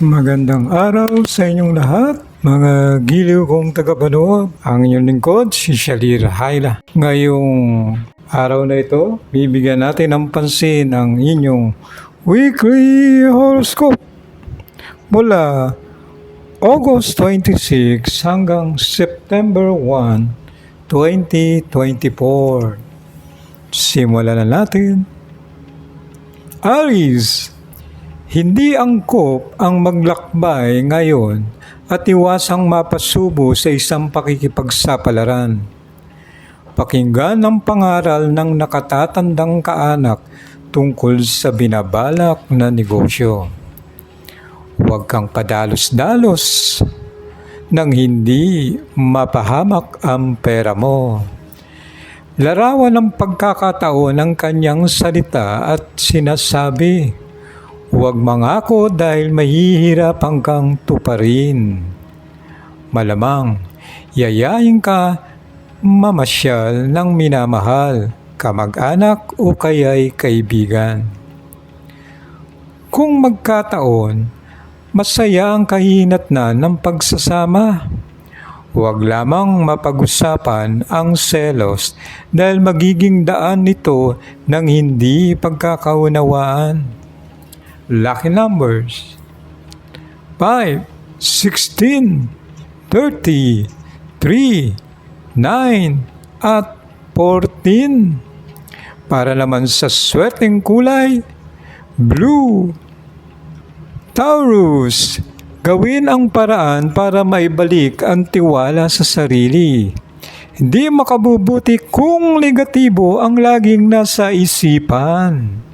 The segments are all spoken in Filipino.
Magandang araw sa inyong lahat, mga giliw kong tagapanood. Ang inyong lingkod, si Shalir Haila. Ngayong araw na ito, bibigyan natin ng pansin ang inyong weekly horoscope mula August 26 hanggang September 1, 2024. Simulan na natin. Aries, hindi angkop ang maglakbay ngayon at iwasang mapasubo sa isang pakikipagsapalaran. Pakinggan ang pangaral ng nakatatandang kaanak tungkol sa binabalak na negosyo. Huwag kang padalos-dalos nang hindi mapahamak ang pera mo. Larawan ng pagkakataon ng kanyang salita at sinasabi, Huwag mangako dahil mahihirapan kang tuparin. Malamang, yayain ka mamasyal ng minamahal, kamag-anak o kaya'y kaibigan. Kung magkataon, masaya ang kahinatnan ng pagsasama. Huwag lamang mapag-usapan ang selos dahil magiging daan nito ng hindi pagkakaunawaan. Lucky numbers 5, 16, 30, 3, 9, at 14. Para naman sa swerteng kulay, blue. Taurus, gawin ang paraan para maibalik ang tiwala sa sarili. Hindi makabubuti kung negatibo ang laging nasa isipan.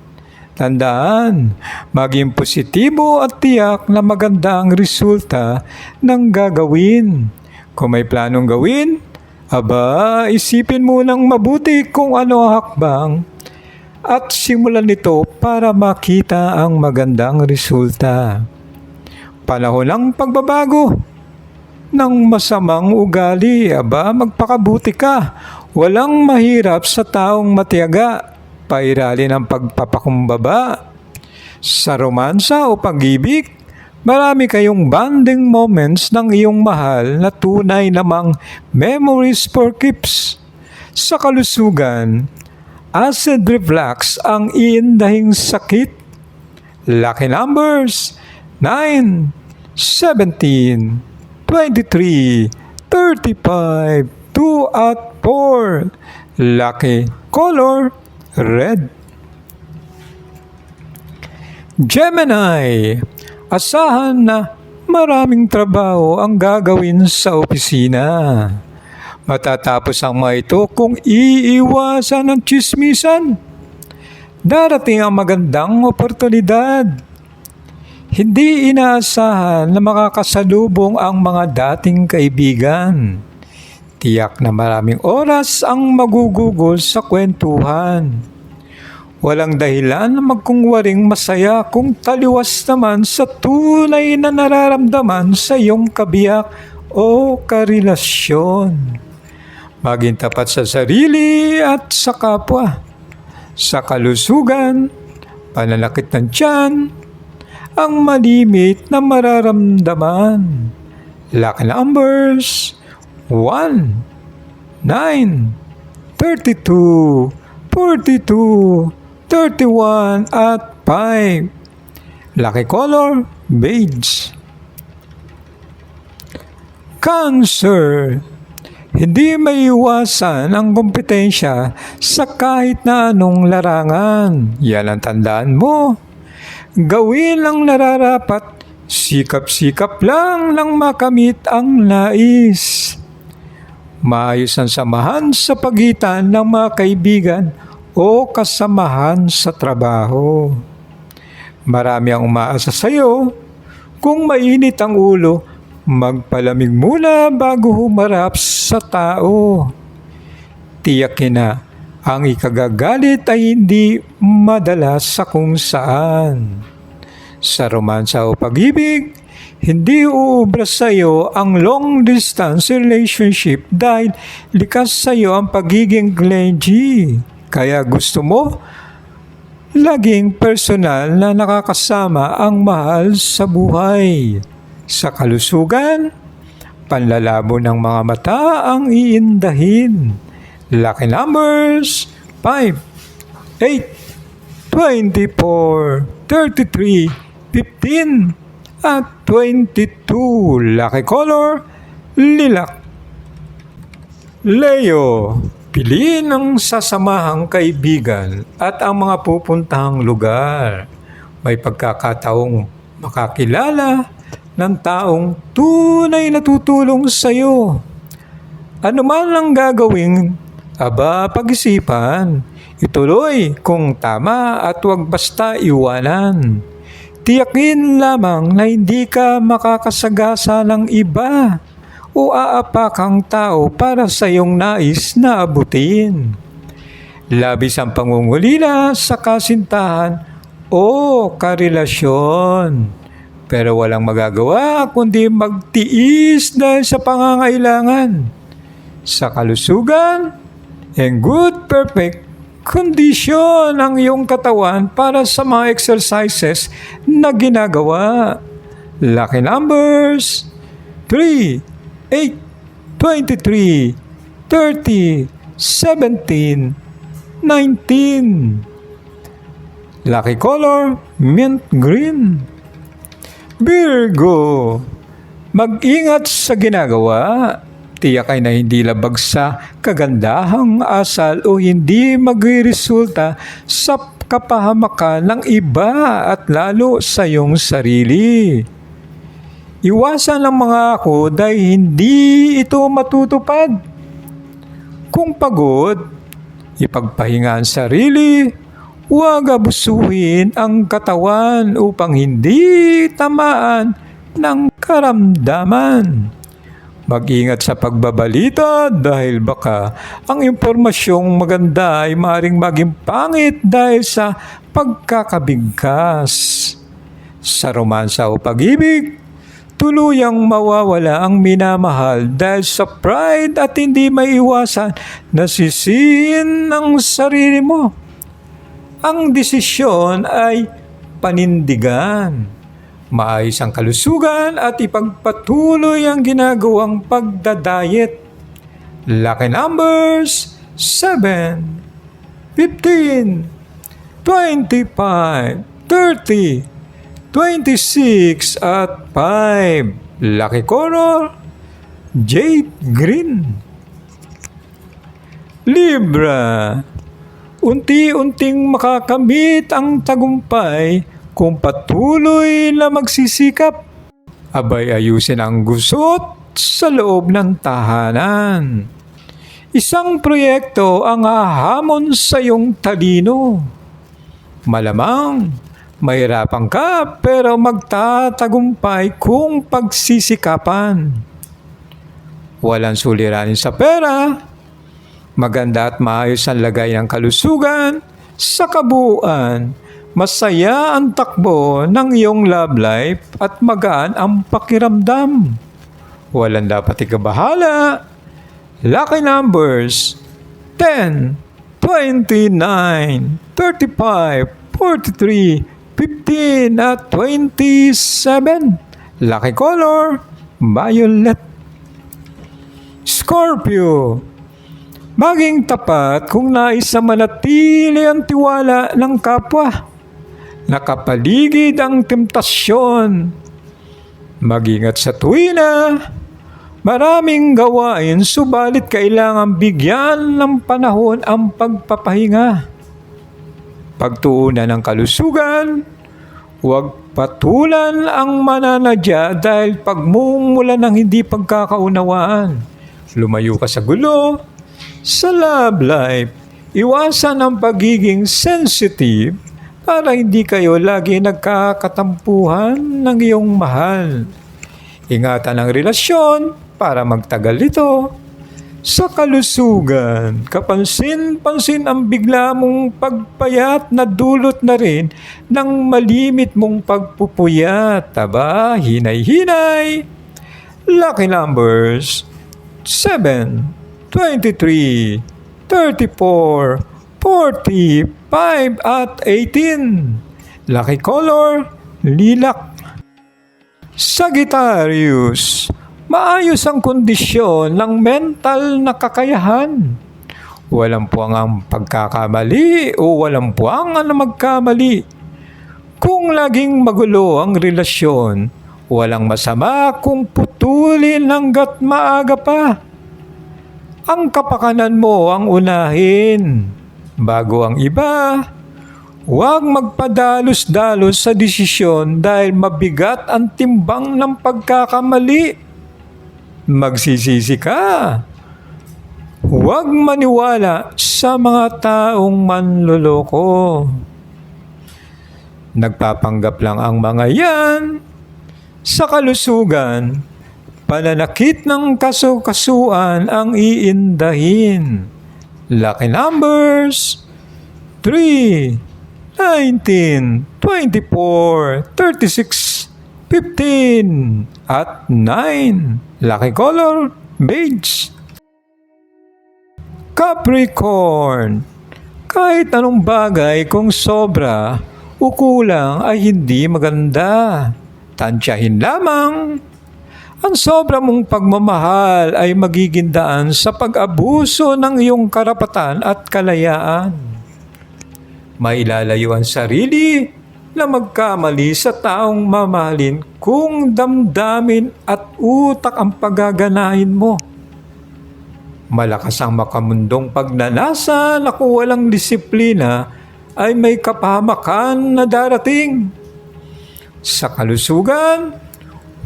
Tandaan, maging positibo at tiyak na maganda ang resulta ng gagawin. Kung may planong gawin, aba, isipin mo ng mabuti kung ano ang hakbang at simulan nito para makita ang magandang resulta. Panahon ng pagbabago ng masamang ugali, aba magpakabuti ka. Walang mahirap sa taong matiyaga, pairali ng pagpapakumbaba. Sa romansa o pag-ibig, marami kayong bonding moments ng iyong mahal na tunay namang memories for keeps. Sa kalusugan, acid reflux ang iindahing sakit. Lucky numbers 9, 17, 23, 35, 2 at 4. Lucky color red. Gemini, asahan na maraming trabaho ang gagawin sa opisina. Matatapos ang mga ito kung iiwasan ng chismisan. Darating ang magandang oportunidad. Hindi inaasahan na makakasalubong ang mga dating kaibigan. Tiyak na maraming oras ang magugugol sa kwentuhan. Walang dahilan na magkungwaring masaya kung taliwas naman sa tunay na nararamdaman sa iyong kabiyak o karelasyon. Maging tapat sa sarili at sa kapwa. Sa kalusugan, pananakit ng tiyan, ang malimit na mararamdaman. Lucky numbers 1, 9, 32, 42, 31 at 5. Lucky color beige. Cancer hindi maiwasan ang kompetensya sa kahit na anong larangan. Yan ang tandaan mo. Gawin ang nararapat, sikap-sikap lang nang makamit ang nais. Maayos ang samahan sa pagitan ng mga kaibigan o kasamahan sa trabaho. Marami ang umaasa sa iyo. Kung mainit ang ulo, magpalamig muna bago humarap sa tao. Tiyakin na ang ikagagalit ay hindi madalas sa kung saan. Sa romansa o pag-ibig, hindi uubra sa iyo ang long distance relationship dahil likas sa iyo ang pagiging clingy. Kaya gusto mo Laging personal na nakakasama ang mahal sa buhay. Sa kalusugan, panlalabo ng mga mata ang iindahin. Lucky numbers 5, 8, 24, 33, 15, at 22. Lucky color, lilac. Leo, piliin ang sasamahang kaibigan at ang mga pupuntahang lugar. May pagkakataong makakilala ng taong tunay na tutulong sa iyo. Ano man ang gagawin, aba pag-isipan. Ituloy kung tama at huwag basta iwanan. Tiyakin lamang na hindi ka makakasagasa ng iba o aapakang tao para sa iyong nais na abutin. Labis ang pangungulila sa kasintahan o karelasyon. Pero walang magagawa kundi magtiis dahil sa pangangailangan. Sa kalusugan, in good perfect condition ang iyong katawan para sa mga exercises na ginagawa. Lucky numbers 3, 8, 23, 30, 17, 19. Lucky color, mint green. Virgo, mag-ingat sa ginagawa. Tiyak ay na hindi labag sa kagandahang asal o hindi magresulta sa kapahamakan ng iba at lalo sa iyong sarili. Iwasan ang mga ako dahil hindi ito matutupad. Kung pagod, ipagpahinga ang sarili, huwag abusuhin ang katawan upang hindi tamaan ng karamdaman. Mag-ingat sa pagbabalita dahil baka ang impormasyong maganda ay maring maging pangit dahil sa pagkakabigkas. Sa romansa o pag-ibig, tuluyang mawawala ang minamahal dahil sa pride at hindi maiwasan na sisihin ang sarili mo. Ang desisyon ay panindigan. Maayos ang kalusugan at ipagpatuloy ang ginagawang pagdadayet. Lucky numbers 7, 15, 25, 30, 26 at 5. Lucky color, jade green. Libra, unti-unting makakamit ang tagumpay kung patuloy na magsisikap. Abay ayusin ang gusot sa loob ng tahanan. Isang proyekto ang hahamon sa iyong talino. Malamang, mahirapan ka pero magtatagumpay kung pagsisikapan. Walang suliranin sa pera, maganda at maayos ang lagay ng kalusugan, sa kabuuan, masaya ang takbo ng iyong love life at magaan ang pakiramdam. Walang dapat ikabahala. Lucky numbers 10, 29, 35, 43, 15 at 27. Lucky color, violet. Scorpio, maging tapat kung nais na manatili ang tiwala ng kapwa. Nakapaligid ang temptasyon. Magingat sa tuwina. Maraming gawain subalit kailangan bigyan ng panahon ang pagpapahinga. Pagtuunan ng kalusugan, huwag patulan ang mananadya dahil pagmumulan ng hindi pagkakaunawaan. Lumayo ka sa gulo, sa love life, iwasan ang pagiging sensitive para hindi kayo lagi nagkakatampuhan ng iyong mahal. Ingatan ang relasyon para magtagal ito. Sa kalusugan, kapansin-pansin ang bigla mong pagpayat na dulot na rin ng malimit mong pagpupuyat. Aba, hinay-hinay. Lucky numbers 7, 23, 34, 40, 5 at 18. Lucky color, lilac. Sagittarius, maayos ang kondisyon ng mental na kakayahan. Walang puwang ang pagkakamali o walang puwang ang magkamali. Kung laging magulo ang relasyon, walang masama kung putulin hanggat maaga pa. Ang kapakanan mo ang unahin bago ang iba. Huwag magpadalos-dalos sa desisyon dahil mabigat ang timbang ng pagkakamali. Magsisisi ka. Huwag maniwala sa mga taong manloloko. Nagpapanggap lang ang mga yan sa kalusugan. Pananakit ng kasukasuan ang iindahin. Lucky numbers 3, 19, 24, 36, 15, at 9. Lucky color, beige. Capricorn. Kahit anong bagay kung sobra o kulang ay hindi maganda. Tansyahin lamang. Ang sobra mong pagmamahal ay magiging daan sa pag-abuso ng iyong karapatan at kalayaan. Mailalayo ang sarili na magkamali sa taong mamahalin kung damdamin at utak ang paggaganahin mo. Malakas ang makamundong pagnanasa na kung walang disiplina ay may kapahamakan na darating. Sa kalusugan,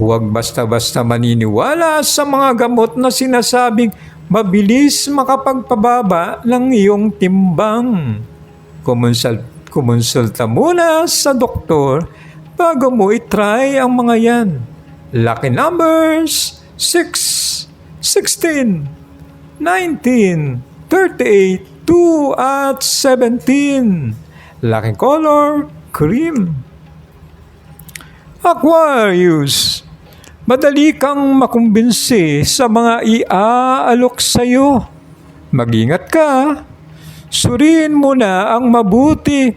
huwag basta-basta maniniwala sa mga gamot na sinasabing mabilis makapagpababa ng iyong timbang. Kumonsul- kumonsulta muna sa doktor bago mo itry ang mga yan. Lucky numbers 6, 16, 19, 38, 2 at 17. Lucky color, cream. Aquarius, madali kang makumbinsi sa mga iaalok sa'yo. Mag-ingat ka. Suriin mo na ang mabuti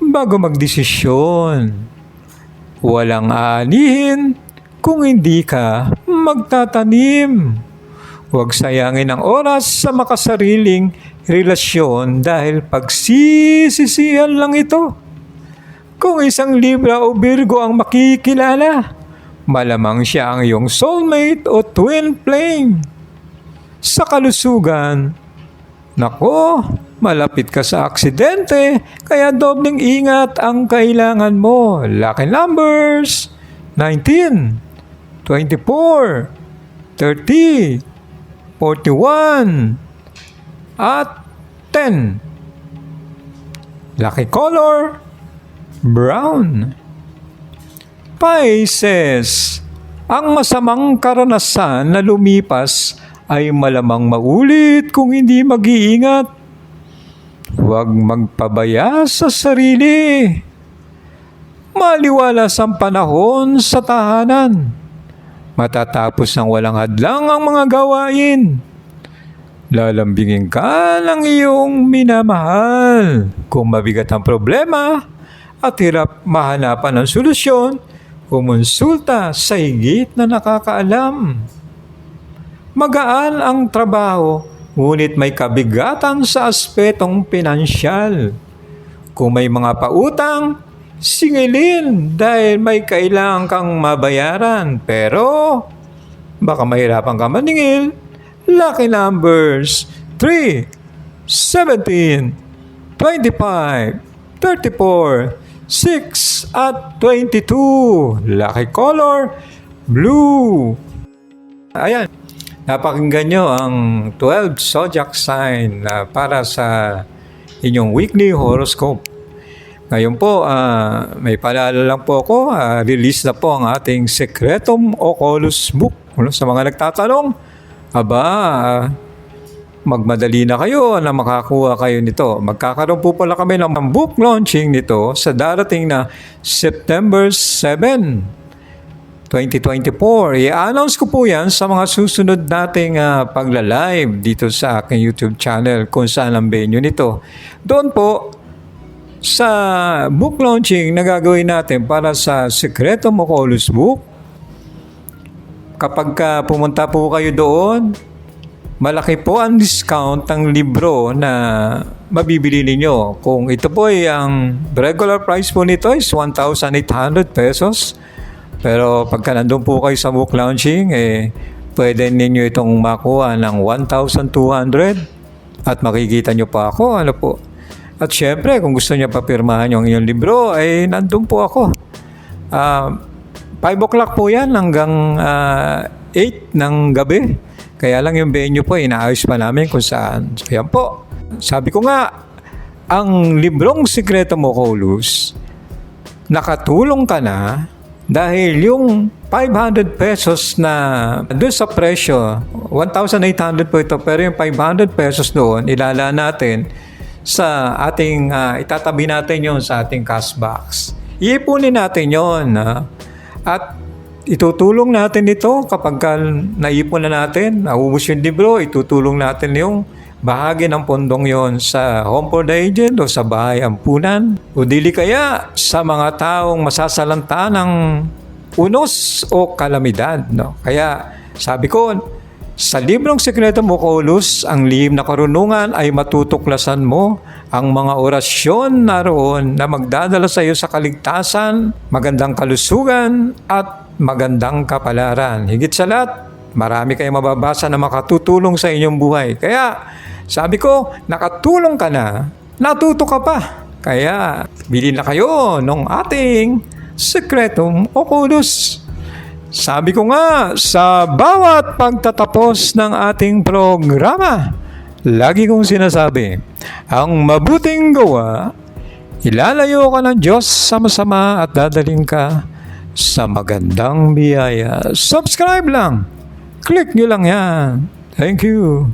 bago magdesisyon. Walang aanihin kung hindi ka magtatanim. Huwag sayangin ang oras sa makasariling relasyon dahil pagsisisihan lang ito. Kung isang Libra o Virgo ang makikilala, malamang siya ang iyong soulmate o twin flame. Sa kalusugan, nako, malapit ka sa aksidente, kaya dobling ingat ang kailangan mo. Lucky numbers, 19, 24, 30, 41, at 10. Lucky color, brown. Pisces, ang masamang karanasan na lumipas ay malamang maulit kung hindi mag-iingat. Huwag magpabaya sa sarili. Maliwalas ang panahon sa tahanan. Matatapos ng walang hadlang ang mga gawain. Lalambingin ka ng iyong minamahal. Kung mabigat ang problema at hirap mahanapan ng solusyon, kumonsulta sa higit na nakakaalam. Magaan ang trabaho, ngunit may kabigatan sa aspetong pinansyal. Kung may mga pautang, singilin dahil may kailangan kang mabayaran. Pero, baka mahirapan ka maningil. Lucky numbers 3, 17, 25, 34, 6 at 22. Lucky color blue. Ayan. Napakinggan nyo ang 12 zodiac sign na para sa inyong weekly horoscope. Ngayon po, ah, may paalala lang po ako, ah, release na po ang ating Secretum Oculus book. Ano, Sa mga nagtatanong, aba, ah, magmadali na kayo na makakuha kayo nito. Magkakaroon po pala kami ng book launching nito sa darating na September 7, 2024. I-announce ko po yan sa mga susunod nating uh, pagla-live dito sa aking YouTube channel kung saan ang venue nito. Doon po, sa book launching na gagawin natin para sa Sekreto Mocolus Book, kapag ka pumunta po kayo doon, malaki po ang discount ng libro na mabibili ninyo. Kung ito po ay ang regular price po nito is 1,800 pesos. Pero pagka nandun po kayo sa book launching, eh, pwede ninyo itong makuha ng 1,200 at makikita nyo pa ako. Ano po? At syempre, kung gusto niya papirmahan yung inyong libro, ay nandun po ako. Ah, 5 o'clock po yan hanggang ah, 8 ng gabi. Kaya lang yung venue po, inaayos pa namin kung saan. Kaya po, sabi ko nga, ang librong Sikreto mo, Colus, nakatulong ka na dahil yung 500 pesos na doon sa presyo, 1,800 po ito, pero yung 500 pesos doon, ilala natin sa ating, ah, itatabi natin yon sa ating cash box. Iipunin natin yon at itutulong natin ito kapag ka naipon na natin, naubos yung libro, itutulong natin yung bahagi ng pondong yon sa home for the agent o sa bahay ampunan o dili kaya sa mga taong masasalanta ng unos o kalamidad. No? Kaya sabi ko, sa librong sekreto mo, Colus, ang lihim na karunungan ay matutuklasan mo ang mga orasyon naroon na magdadala sa iyo sa kaligtasan, magandang kalusugan, at magandang kapalaran. Higit sa lahat, marami kayong mababasa na makatutulong sa inyong buhay. Kaya, sabi ko, nakatulong ka na, natuto ka pa. Kaya, bilhin na kayo ng ating sekretong Oculus. Sabi ko nga, sa bawat pagtatapos ng ating programa, lagi kong sinasabi, ang mabuting gawa, ilalayo ka ng Diyos sa masama at dadaling ka sa magandang biyaya. Subscribe lang. Click nyo lang yan. Thank you.